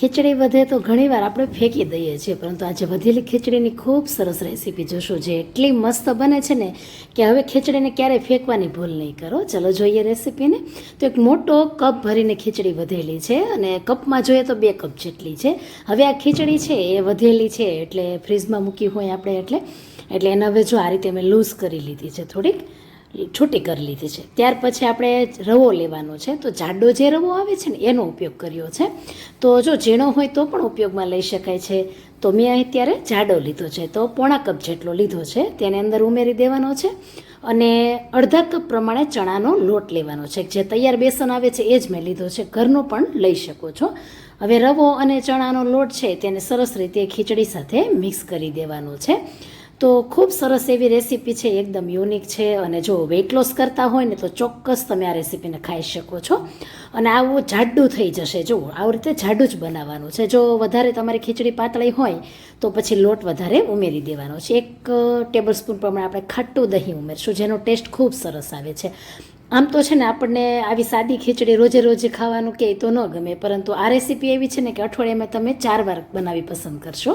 ખીચડી વધે તો ઘણીવાર આપણે ફેંકી દઈએ છીએ, પરંતુ આજે વધેલી ખીચડીની ખૂબ સરસ રેસીપી જોશો, જે એટલી મસ્ત બને છે ને કે હવે ખીચડીને ક્યારેય ફેંકવાની ભૂલ નહીં કરો. ચલો જોઈએ રેસીપીને તો એક મોટો કપ ભરીને ખીચડી વધેલી છે અને કપમાં જોઈએ તો બે કપ જેટલી છે. હવે આ ખીચડી છે એ વધેલી છે એટલે ફ્રીજમાં મૂકી હોય આપણે એટલે. એટલે એને હવે જો આ રીતે મેં લૂઝ કરી લીધી છે થોડીક. છૂટી કરી લીધી છે. ત્યાર પછી આપણે રવો લેવાનો છે. તો જાડો જે રવો આવે છે ને, એનો ઉપયોગ કર્યો છે. તો જો ઝીણો હોય તો પણ ઉપયોગમાં લઈ શકાય છે. તો મેં અત્યારે જાડો લીધો છે. તો પોણા કપ જેટલો લીધો છે. તેની અંદર ઉમેરી દેવાનો છે. અને અડધા કપ પ્રમાણે ચણાનો લોટ લેવાનો છે. જે તૈયાર બેસન આવે છે, એ જ મેં લીધો છે. ઘરનો પણ લઈ શકો છો. હવે રવો અને ચણાનો લોટ છે, તેને સરસ રીતે ખીચડી સાથે મિક્સ કરી દેવાનો છે. તો ખૂબ સરસ એવી રેસીપી છે, એકદમ યુનિક છે અને જો વેઇટ લોસ કરતા હોય ને તો ચોક્કસ તમે આ રેસીપીને ખાઈ શકો છો. અને આવું જાડું થઈ જશે. જુઓ આવી રીતે જાડું જ બનાવવાનું છે. જો વધારે તમારી ખીચડી પાતળી હોય તો પછી લોટ વધારે ઉમેરી દેવાનો છે. એક ટેબલ સ્પૂન પ્રમાણે આપણે ખાટું દહીં ઉમેરશું, જેનો ટેસ્ટ ખૂબ સરસ આવે છે. આમ તો છે ને આપણને આવી સાદી ખીચડી રોજે રોજે ખાવાનું કે તો ન ગમે, પરંતુ આ રેસીપી એવી છે ને કે અઠવાડિયામાં તમે ચાર વાર બનાવી પસંદ કરશો.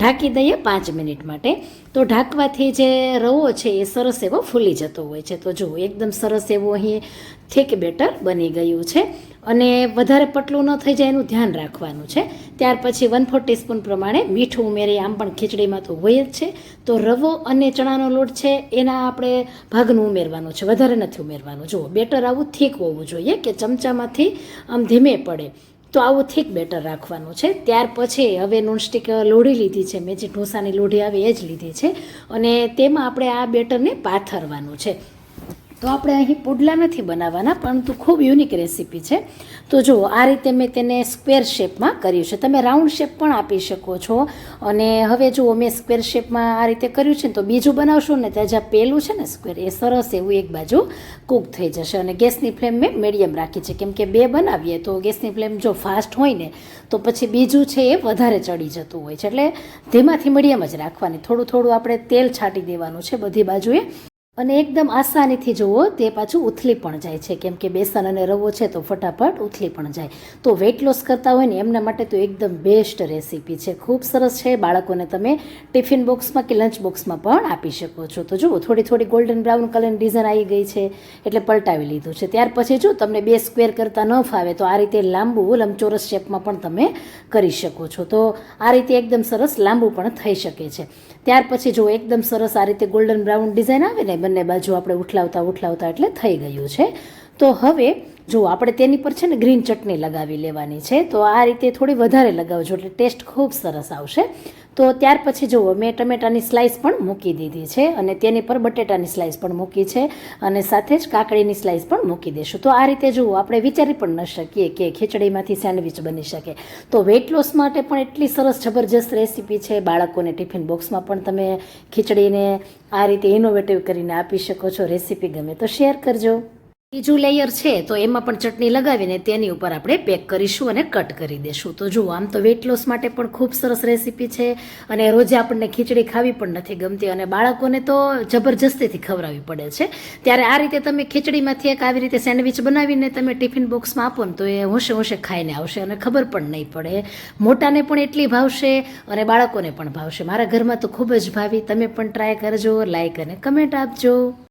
ઢાંકી દઈએ પાંચ મિનિટ માટે. તો ઢાંકવાથી જે રવો છે એ સરસ એવો ફૂલી જતો હોય છે. તો જુઓ, એકદમ સરસ એવું અહીં થીક બેટર બની ગયું છે. અને વધારે પટલું ન થઈ જાય એનું ધ્યાન રાખવાનું છે. ત્યાર પછી વન ફોર ટીસ્પૂન પ્રમાણે મીઠું ઉમેરી, આમ પણ ખીચડીમાં તો હોય જ છે. તો રવો અને ચણાનો લોટ છે, એના આપણે ભાગનું ઉમેરવાનું છે, વધારે નથી ઉમેરવાનું. જુઓ, બેટર આવું થીક હોવું જોઈએ કે ચમચામાંથી આમ ધીમે પડે. તો આવું થીક બેટર રાખવાનું છે. ત્યાર પછી હવે નોનસ્ટિક લોઢી લીધી છે, મેં જે ઢોસાની લોઢી આવે એ જ લીધી છે. અને તેમાં આપણે આ બેટરને પાથરવાનું છે. તો આપણે અહીં પુડલા નથી બનાવવાના, પરંતુ ખૂબ યુનિક રેસીપી છે. તો જુઓ, આ રીતે મેં તેને સ્ક્વેર શેપમાં કર્યું છે. તમે રાઉન્ડ શેપ પણ આપી શકો છો. અને હવે જુઓ, મેં સ્ક્વેર શેપમાં આ રીતે કર્યું છે ને, તો બીજું બનાવશો ને, ત્યાં જ્યાં પેલું છે ને સ્ક્વેર એ સરસ એવું એક બાજુ કૂક થઈ જશે. અને ગેસની ફ્લેમ મેં મીડિયમ રાખી છે. કેમ કે બે બનાવીએ, તો ગેસની ફ્લેમ જો ફાસ્ટ હોય ને, તો પછી બીજું છે એ વધારે ચડી જતું હોય છે. એટલે ધીમાથી મીડિયમ જ રાખવાની. થોડું થોડું આપણે તેલ છાંટી દેવાનું છે બધી બાજુએ. અને એકદમ આસાનીથી જુઓ, તે પાછું ઉથલી પણ જાય છે. કેમ કે બેસન અને રવો છે તો ફટાફટ ઉથલી પણ જાય. તો વેઇટ લોસ કરતા હોય ને એમના માટે તો એકદમ બેસ્ટ રેસીપી છે. ખૂબ સરસ છે. બાળકોને તમે ટિફિન બોક્સમાં કે લંચ બોક્સમાં પણ આપી શકો છો. તો જુઓ, થોડી થોડી ગોલ્ડન બ્રાઉન કલરની ડિઝાઇન આવી ગઈ છે, એટલે પલટાવી લીધું છે. ત્યાર પછી જો તમને બે સ્ક્વેર કરતાં ન ફાવે, તો આ રીતે લાંબુ લંબચોરસ શેપમાં પણ તમે કરી શકો છો. તો આ રીતે એકદમ સરસ લાંબુ પણ થઈ શકે છે. ત્યાર પછી જો એકદમ સરસ આ રીતે ગોલ્ડન બ્રાઉન ડિઝાઇન આવે ને, બંને બાજુ આપણે ઉઠલાવતા ઉઠલાવતા એટલે થઈ ગયું છે. તો હવે જો આપણે તેની પર છે ને ગ્રીન ચટણી લગાવી લેવાની છે, તો આ રીતે થોડી વધારે લગાવજો એટલે ટેસ્ટ ખૂબ સરસ આવશે. તો ત્યાર પછી જુઓ, મેં ટમેટાની સ્લાઇસ પણ મૂકી દીધી છે અને તેની પર બટેટાની સ્લાઇસ પણ મૂકી છે અને સાથે જ કાકડીની સ્લાઇસ પણ મૂકી દઈશું. તો આ રીતે જુઓ, આપણે વિચારી પણ ન શકીએ કે ખીચડીમાંથી સેન્ડવિચ બની શકે. તો વેઇટ લોસ માટે પણ એટલી સરસ જબરજસ્ત રેસીપી છે. બાળકોને ટિફિન બોક્સમાં પણ તમે ખીચડીને આ રીતે ઇનોવેટિવ કરીને આપી શકો છો. રેસીપી ગમે તો શેર કરજો. બીજું લેયર છે, તો એમાં પણ ચટણી લગાવીને તેની ઉપર આપણે પેક કરીશું અને કટ કરી દેશું. તો જુઓ, આમ તો વેટ લોસ માટે પણ ખૂબ સરસ રેસીપી છે અને રોજે આપણને ખીચડી ખાવી પણ નથી ગમતી અને બાળકોને તો જબરજસ્તીથી ખવડાવવી પડે છે. ત્યારે આ રીતે તમે ખીચડીમાંથી એક આવી રીતે સેન્ડવિચ બનાવીને તમે ટિફિન બોક્સમાં આપો ને તો એ હોંશે હોંશે ખાઈને આવશે અને ખબર પણ નહીં પડે. મોટાને પણ એટલી ભાવશે અને બાળકોને પણ ભાવશે. મારા ઘરમાં તો ખૂબ જ ભાવી. તમે પણ ટ્રાય કરજો લાઈક અને કમેન્ટ આપજો.